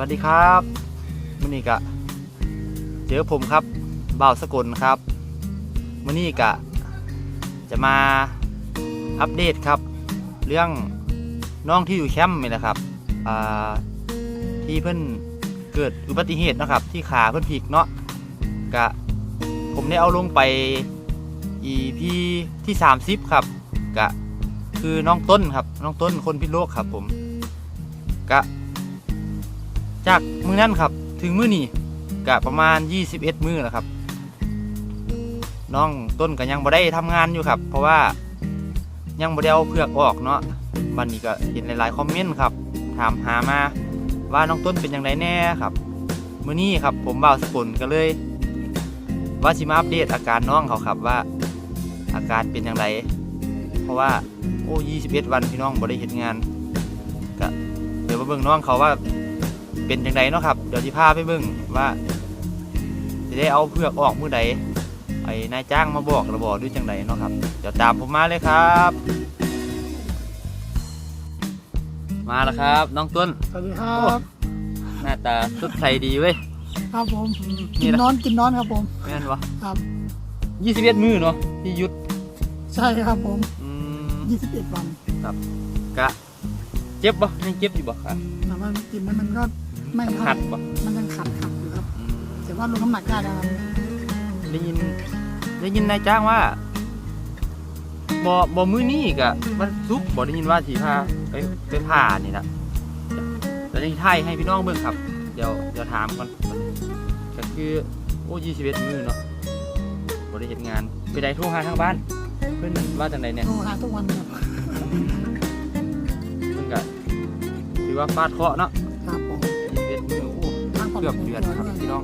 วัสดีครับมื่อนี้กะเจอผมครับบ่าวสกุลครับมื่อนี้กะจะมาอัปเดตครับ เรื่องน้องที่อยู่แคมป์นี่แหละครับที่เพิ่นเกิดอุบัติเหตุนะครับ ที่ขาเพิ่นพลิกเนาะกะผมได้เอาลงไป EP ที่ 30 ครับกะคือน้องต้นครับน้องต้นคนพิโลกครับผมกะ จากมือนั่นครับ ถึงมือนี่กะประมาณ 21 มือแล้วครับ น้องต้นก็ยังบ่ได้ทำงานอยู่ครับ เพราะว่ายังบ่ได้เอาเพือกออกเนาะวันนี้ก็เห็นหลายๆคอมเมนต์ครับ ถามหามาว่าน้องต้นเป็นยังไงแน่ครับมื้อนี้ครับผมบ่าวสกุลก็เลย ว่าสิมาอัปเดตอาการน้องเขาครับว่าอาการเป็นยังไงเพราะว่าโอ้ 21 วันพี่น้องบ่ได้เห็นงานก็เดี๋ยวมาเบิ่งน้องเขาว่า เป็นจังไดเนาะครับ เดี๋ยวที่พาไปเบิ่งว่าจะได้เอาเพือกออกมือใดไอ้นายจ้างมาบอกระบอกด้วยจังไดเนาะครับ เดี๋ยวตามผมมาเลยครับ มาแล้วครับ น้องต้นสวัสดีครับหน้าตาสดใสดีเว้ย ครับผมนี่กินนะนอนกินนอนครับผมแม่นวะครับยี่สิบเอ็ดมือเนาะที่หยุดใช่ครับผมอืม21วันกะ เจ็บปะยังเจ็บอยู่ปะครับแต่ว่ากินมันมันก็ ไม่เท่าขัดปะมันยังขัดขัดอยู่ครับอืมแต่ว่าลดน้ำหนักได้แล้วครับได้ยิน ได้ยินนายจ้างว่าบ่บ่มือนี้กะมันซุกร์บ่ได้ยินว่าสีผ้าไปไปผ่านี่นะแต่ยังไทยให้พี่น้องเบิ่งครับ เดี๋ยวเดี๋ยวถามก่อนก็คือโอ้ยี่สิบเอ็ดมือเนาะบ่ได้เห็นงาน ไปได้โทรหาทางบ้าน เพิ่นว่าจังไดเนี่ย โทรหาทุกวันครับเพิ่นก็ถือว่าฟาดเคราะห์เนาะ เกือบเดือนครับด้วยพี่น้อง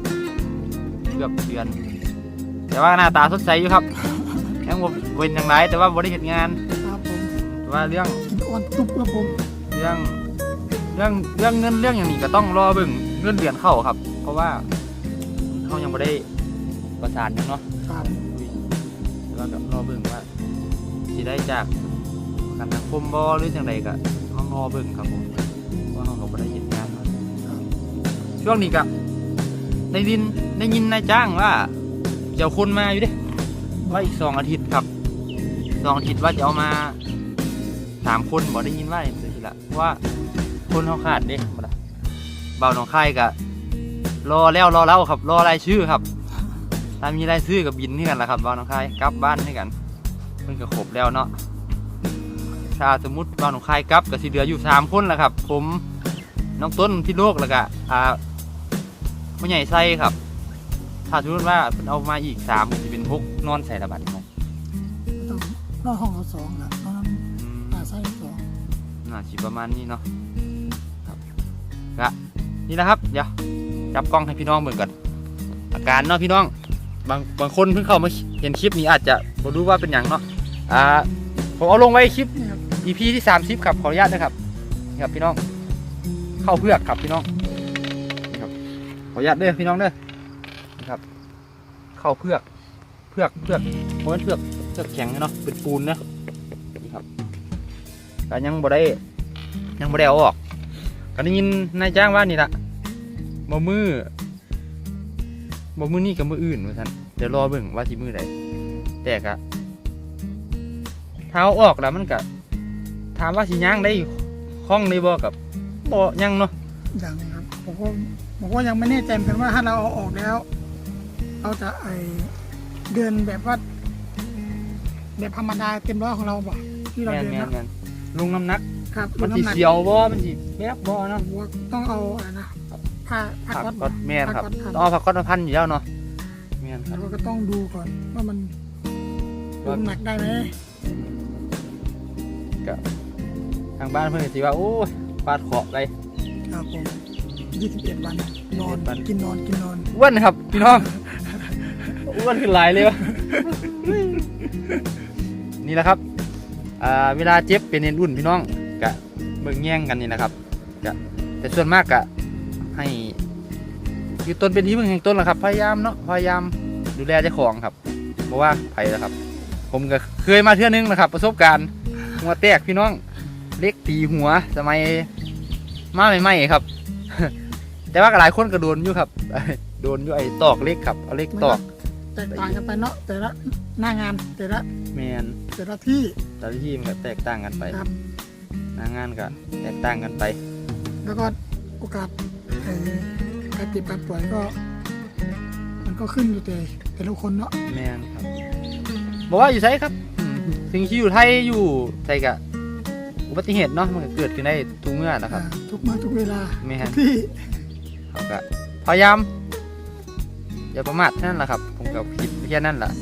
เกือบเดือน แต่ว่าหน้าตาสดใสอยู่ครับยังบ่เป็นอย่างไรแต่ว่าบ่ได้เห็นงานครับผมแต่ว่าเรื่องกินอ้วนตุบครับผมเรื่องเรื่องเรื่องเงินเรื่องอย่างนี้ก็ต้องรอเบิ่งเงินเดือนเข้าครับ เพราะว่าเขายังไม่ได้ประสานกันเนาะครับแล้วก็รอเบิ่งว่าสิได้จากประกันสังคมบ่หรือจังใดก็ต้องรอเบิ่งครับผม ช่วงนี้ก็ได้ยินได้ยินนายจ้างว่าจะเอาคนมาอยู่ด้ว่าอีกสองอาทิตย์ครับสองอาทิตย์ว่าจะเอามาสามคนบ่ได้ยินว่าอย่างนี้ละว่าคนเขาขาดเด้บ่ล่ะเบาหนองคายกะรอแล้วรอเล่าครับ รอรายชื่อครับถ้ามีรายชื่อกับบินนี่กันละครับเบาหนองคายกลับบ้านให้กันเพิ่นก็ครบแล้วเนาะถ้าสมมติเบาหนองคายกลับก็สิเหลืออยู่สามคนแหละครับ ผมน้องต้นที่โลกแล้วก็อ่า ผู้ใหญ่ไส้ครับ ถ้าสมมติว่าเพิ่นเอามาอีกสามจะเป็นหกนอนใส่ระบาดไหมต้องนอนห้องเราสองครับนอนตาไส้สองน่าสิประมาณนี้เนาะครับก็นี่นะครับ เดี๋ยวจับกล้องให้พี่น้องเบิ่งก่อนอาการเนาะพี่น้อง บางบางคนเพิ่งเข้ามาเห็นคลิปนี้อาจจะบ่รู้ว่าเป็นอย่างเนาะอ่าผมเอาลงไว้คลิปนี่ครับ EP ที่30ครับขออนุญาตนะครับนี่ครับพี่น้อง เข้าเพือกครับพี่น้องนี่ครับ ขออนุญาตเด้อพี่น้องเด้อนี่ครับเข้าเพือกเพือกเพือกเพราะมันเพือกเพือกแข็งเนาะเป็นปูนนะนี่ครับก็ยังบ่ได้ยังบ่ได้เอาออกก็ได้ยินนายจ้างว่านี่ละบ่มือบ่มือนี่กับมืออื่นว่าซั่นเดี๋ยวรอเบิ่งว่าสิมือใดแต่ก็ถ้าอาออกแล้วมันก็ถามว่าสิย่างได้คล่องได้บ่กับบ่ยังเนาะอย่างครับผมก็ผมก็ยังไม่แน่ใจเหมือนกันว่าถ้าเราเอาออกแล้ว เราจะไอเดินแบบว่าแบบธรรมดาเต็มร้อยของเราบ่ที่เราแม่นเดินแม่นนะแม่นลงน้ำหนัก ครับมันลดสิน้ำหนักเสียวบ่มันสิแบบบ่เนาะผมว่าต้องเอาอะไรนะผ้าผ้าผักก๊อตก็แม่นครับผ้าก๊อต ต้องเอาผักก็มาพันอยู่แล้วเนาะแม่นคแล้รับวก็ต้องดูก่อนว่ามันลว่างหนักได้ไหมทางบ้านเพิ่นก็สิว่าโอ้ยฟาดเคราะห์ไปครับผม 21 วัน นอน21วัน กินนอนกินนอนอ้วนครับพี่น้อง อ้วนขึ้นหลายเลยวะ นี่แหละครับอ่าเวลาเจ็บเป็นเอ็นอุ่นพี่น้องกะเบิ่งแย่งกันนี่นะครับกะแต่ส่วนมากกะให้คือต้นเป็นที่พึ่งแห่งต้นแหละครับ พยายามเนาะพยายามดูแลเจ้าของครับเพราะว่าไผ่นะครับ ผมก็เคยมาเทื่อนึงนะครับ ประสบการณ์หัวแตกพี่น้องเล็กตีหัวสมัยมาใหม่ๆครับ แต่ว่าก็หลายคนก็โดนอยู่ครับ โดนอยู่ไอ้ตอกเล็กครับเอาเล็กตอกแตกต่างกันไปเนาะแต่ละหน้างานแต่ละแมนแต่ละที่แต่ละที่มันก็แตกต่างกันไปครับหน้างานก็แตกต่างกันไป แล้วก็โอกาสเอ่อการเจ็บการป่วยก็ มันก็ขึ้นอยู่แต่แต่ละคนเนาะแมนครับบอกว่าอยู่ไทยครับอืมสิ่งที่อยู่ไทยอยู่ไทยกับอุบัติเหตุเนาะมันก็เกิดขึ้นได้ทุกเมื่อนะครับอ่าทุกเมื่อทุกเวลาแม่นทุกที่ เขาก็พยายามอย่าประมาทแค่นั้นแหละครับ ผมก็คิดแค่นั้นแหละ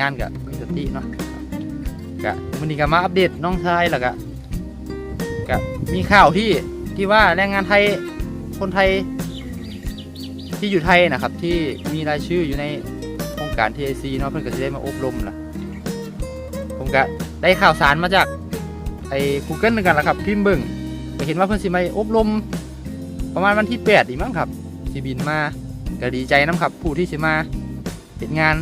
งานกับมีสติเนาะกะวันนี้ก็มาอัปเดตน้องชายแล้วก็กะมีข่าวที่ที่ว่าแรงงานไทยคนไทย ที่อยู่ไทยนะครับ ที่มีรายชื่ออยู่ในโครงการ TIC เนาะเพื่อนก็จะได้มาอบรมล่ะผมก็ได้ข่าวสารมาจากไอ้ Google เหมือนกันละครับ พิมพ์เบิ่งเห็นว่าเพื่อนสิมาอบรม ประมาณวันที่8อีกมั้งครับสิบินมาก็ดีใจน้ำครับ ผู้ที่สิมาเป็นงาน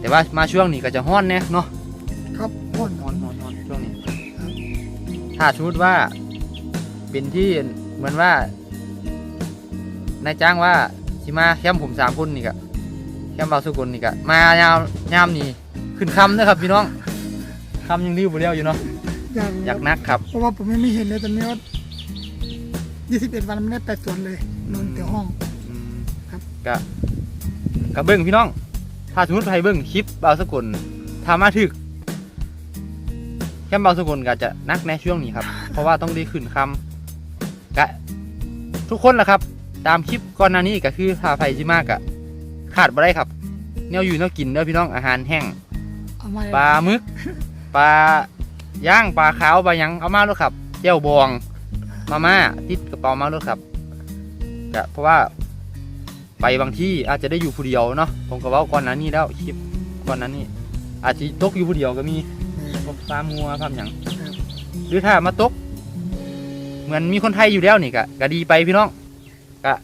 แต่ว่ามาช่วงนี้ก็จะฮ้อนเนี่ยเนาะครับพ่นฮ้อนฮ้อนฮ้อนช่วงนี้ถ้าสมมติว่าเป็นที่เหมือนว่านายจ้างว่าสิมาแคมป์ผมสามคนนี่กะแคมป์เบาสุกลนี่กะมายาวยามนี่ขึ้นคำนะครับพี่น้องคำยังริ้วบ่เลี้ยวอยู่เนาะอยากอยากนักครับ เพราะว่าผมยังไม่เห็นเลยตอนนี้ว่า 21 วันไม่ได้ไปสวนเลยนอนแต่ห้องอืมครับ กะกะเบิ้งพี่น้อง ถ้าสมมติใครเบิ้งคลิปเบาสกุลถ้ามาถึกแค่เบาสกุลก็จะนักในช่วงนี้ครับ เพราะว่าต้องได้ขึ้นคำกะทุกคนแหละครับ ตามคลิปก่อนหน้านี้ก็คือถ้าไฟที่มากอะขาดบ่ได้ครับแนวอยู่แนวกินเด้อพี่น้องอาหารแห้งเอามาปลาหมึกปลาย่างปลาขาวปลาหยังเอามาด้วยครับเจ้าบอง มาม่าติดกระเป๋ามาด้วยครับก็เพราะว่าไปบางที่อาจจะได้อยู่ผู้เดียวเนาะผมก็เว่าก่อนนั้นนี้แล้วคลิปก่อนนั้นนี้อาจจะตกอยู่ผู้เดียวก็มีพวกปลามัวปลาหยังหรือถ้ามาตก เหมือนมีคนไทยอยู่แล้วนี่ก็ก็ดีไปพี่น้องก็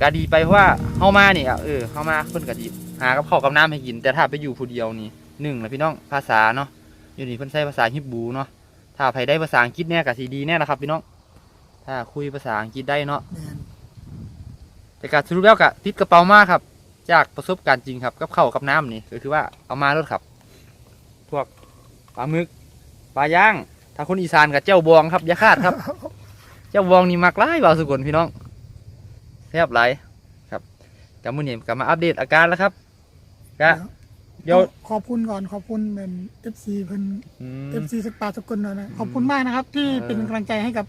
ก็ดีไปเพราะว่าเฮามานี่อะเออเฮามาเพิ่นก็ดีหากับข้าวกับน้ำให้กิน แต่ถ้าไปอยู่ผู้เดียวนี่หนึ่งนะพี่น้องภาษาเนาะอยู่นี่เพิ่นใช้ภาษาฮิบรูเนาะ ถ้าใครได้ภาษาอังกฤษเนี่ยก็สีดีแน่นะครับพี่น้อง ถ้าคุยภาษาอังกฤษได้เนาะแม่นแต่การสรุปแล้วก็ติดกระเป๋ามาครับ จากประสบการณ์จริงครับกับข้าวกับน้ำนี่ก็คือว่าเอามาแล้วครับ พวกปลาหมึกปลาย่าง ถ้าคนอีสานกับเจ้าบองครับอยาคาดครับ เจ้าบองนี่มักหลายเบาสุกลพี่น้องแทบหลายครับกับมื้อนี้ก็มาอัปเดตอาการแล้วครับก็ เดี๋ยว ขอบคุณก่อนขอบคุณเป็น FC เพิ่นอืม FC สปาสกุลหน่อยนะขอบคุณมากนะครับ ที่เออเป็นกำลังใจให้กับ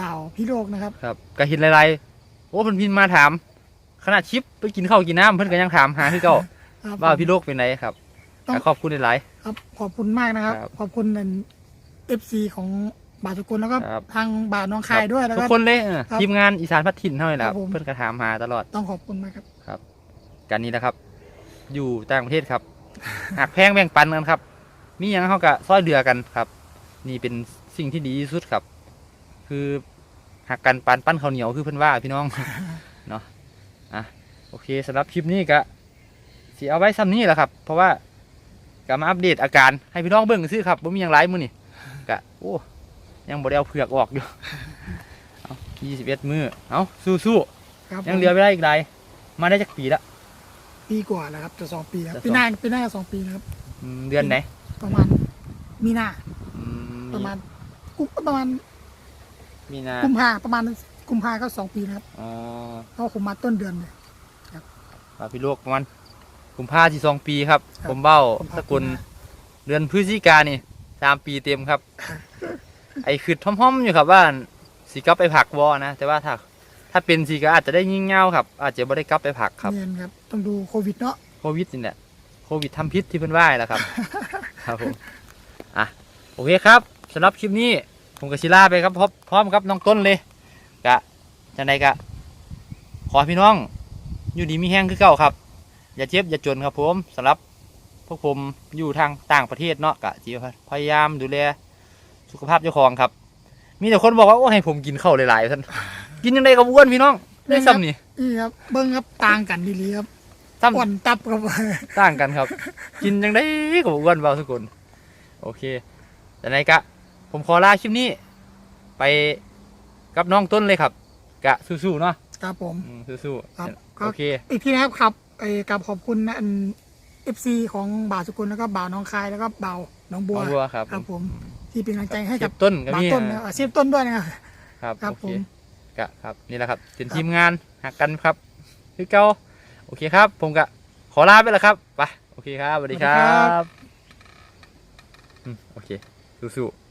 บ่าวพี่โลกนะครับ ครับก็เห็นหลายๆโอ้เพิ่นพิมพ์มาถาม ขนาดชิปไปกินข้าวกินน้ำเพิ่นก็ยังถามหาคือเก่าครับว่าพี่โลกเป็นไงครับต้อง ก็ขอบคุณหลาย ครับขอบคุณมากนะครับ ครับขอบคุณเป็นเอฟซีของบ่าวสกุลแล้วก็ครับ ทางบ่าวน้องๆคายด้วยแล้วทุก็กคนเลยเออครับทีมงานอีสานพัดถิ่นเท่านั้นแหละครับผม เพิ่นก็ถามหาตลอด ต้องขอบคุณมากครับ กันนี้นะครับ อยู่ต่างประเทศครับ หักแพงแบ่งปันกันครับ มีอย่างเขาก็ซอยเดือกันครับ นี่เป็นสิ่งที่ดีที่สุดครับ คือหักกันปันปั้นข้าวเหนียวคือเพิ่นว่าพี่น้องเนาะอะโอเคสำหรับคลิปนี้ก็สิเอาไว้ซ้ำนี้แหละครับ เพราะว่าก็มาอัปเดตอาการให้พี่น้องเบิ่งซื่อครับว่ามีอย่างไรมื้อนี่กะโอ้ยังบ่ได้เอาเผือกออกอยู่เอา21มื้อเอาสู้ครับๆยังเหลือเวลาอีกหลายมาได้จักปีละ ปีกว่าแล้วครับ จะสองปีครับจะสอง ปีหน้าปีหน้าสองปีนะครับ อืมเดือนไหนประมาณมีนาอืประมาณกุมประมาณมีนากุมภาประมาณกุมภาก็สองปีนะครับอ๋อเพราะผมมาต้นเดือนเลย ปาพี่โลกประมาณกุมภาที่สองปีครับ ครับผมเบ้ากุมภาสกุลเดือนพฤศจิกานี่สามปีเต็มครับ ไอ้คือท่อมๆอยู่ครับว่าสีกลับไปผักวอนะ แต่ว่าถ้า ถ้าเป็นสีก็อาจจะได้ยิ่งเงาครับ อาจจะไม่ได้กลับไปผักครับเนียนครับ ต้องดูโควิดเนาะโควิดนี่แหละโควิดทำพิษที่เพิ่นว่าแหละครับ ครับผมอะโอเคครับสำหรับคลิปนี้ผมกับชิล่าไปครับพร้อมพร้อมครับน้องต้นเลยกะจังใดกะ ขอให้พี่น้อง อยู่ดีมีแห้งคือเก่าครับ อย่าเจ็บอย่าจนครับผมสำหรับพวกผมอยู่ทางต่างประเทศเนาะกะจีพยายามดูแลสุขภาพเจ้าของครับ มีแต่คนบอกว่าโอ้ให้ผมกินข้าวหลายๆท่าน กินยังไงกับอ้วนพี่น้องได้ซ้ำนี่นี่ครับเบิ้งครับต่างกันดีเลีครับซ้อ้วนตับกับำต่างกันครับ กินยังไงกับอ้วนเบาสกุลโอเคแต่ไหนกะ ผมขอลาคลิปนี้ ไปกับน้องต้นเลยครับ กะสู้ๆเนาะครับผมสู้ครับๆโอเค อีกทีนะครับครับไอ้กับขอบคุณอันเอฟซีของบ่าวสกุลแล้วก็บ่าวน้องคายแล้วก็บ่าวน้องบัวบัวครับผมที่เป็นกำลังใจให้กับต้นบบ่าวต้นนะอาชีพต้นด้วยนะครับครับผม กะครับนี่แหละครับเป็นทีมงานหักกันครับคือเก่าโอเคครับ ผมกะขอลาไปแล้วครับไปโอเคครับสวัสดีครับโอเคสู้ๆ